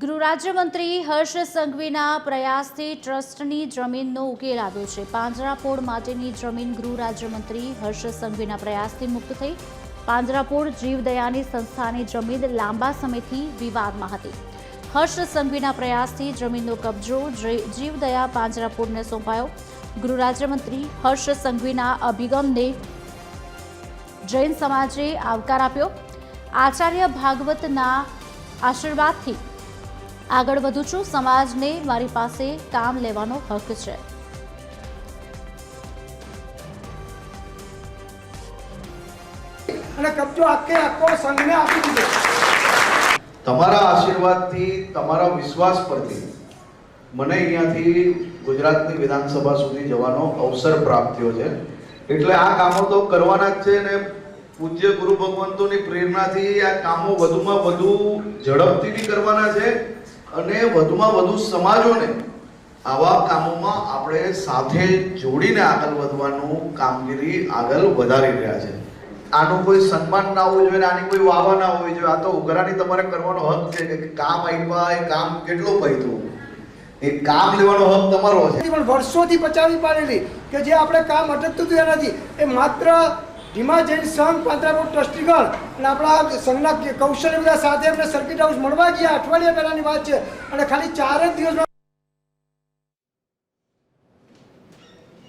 ગૃહ રાજ્યમંત્રી હર્ષ સંઘવીના પ્રયાસથી ટ્રસ્ટની જમીનનો ઉકેલ આવ્યો છે. પાંજરાપોળ માટેની જમીન ગૃહ રાજ્યમંત્રી હર્ષ સંઘવીના પ્રયાસથી મુક્ત થઈ. પાંજરાપોળ જીવદયાની સંસ્થાની જમીન લાંબા સમયથી વિવાદમાં હતી. હર્ષ સંઘવીના પ્રયાસથી જમીનનો કબજો જીવદયા પાંજરાપોળને સોંપાયો. ગૃહ રાજ્યમંત્રી હર્ષ સંઘવીના અભિગમને જૈન સમાજે આવકાર આપ્યો. આચાર્ય ભાગવતના આશીર્વાદથી આગળ વધું છું. સમાજને મારી પાસે કામ લેવાનો હક છે. અને કબજો આખે આખો સંઘને આપી દીધો. તમારા આશીર્વાદથી તમારા વિશ્વાસ પરથી મને અહીંયાથી ગુજરાતની વિધાનસભા સુધી જવાનો અવસર પ્રાપ્ત થયો છે. એટલે આ કામો તો કરવાના જ છે ને પૂજ્ય ગુરુ ભગવંતોની પ્રેરણાથી આ કામો વધુમાં વધુ ઝડપથી બી કરવાના છે. અને વધુમાં વધુ સમાજોને આવા કામોમાં આપણે સાથે જોડીને આગળ વધવાનું કામગીરી આગળ વધારી રહ્યા છે. આનું કોઈ સન્માન ના હોવું જોઈએ આની કોઈ વાવા ના હોવી જોઈએ. આ તો ઉઘરાણી તમારે કરવાનો હક છે કે કામ આપ્યા એ કામ કેટલું પૈતું એ કામ લેવાનો હક તમારો છે. પણ વર્ષોથી પચાવી પાડેલી કે જે આપણે કામ અટકતું હતું એનાથી, એ માત્ર ભીમા જૈન સંઘ પાંજરાપોળ ટ્રસ્ટીગણ અને આપણા સંઘના કૌશલ્ય બધા સાથે એમને સર્કિટ હાઉસ મળવા ગયા. અઠવાડિયા પહેલાની વાત છે. અને ખાલી ચાર જ દિવસમાં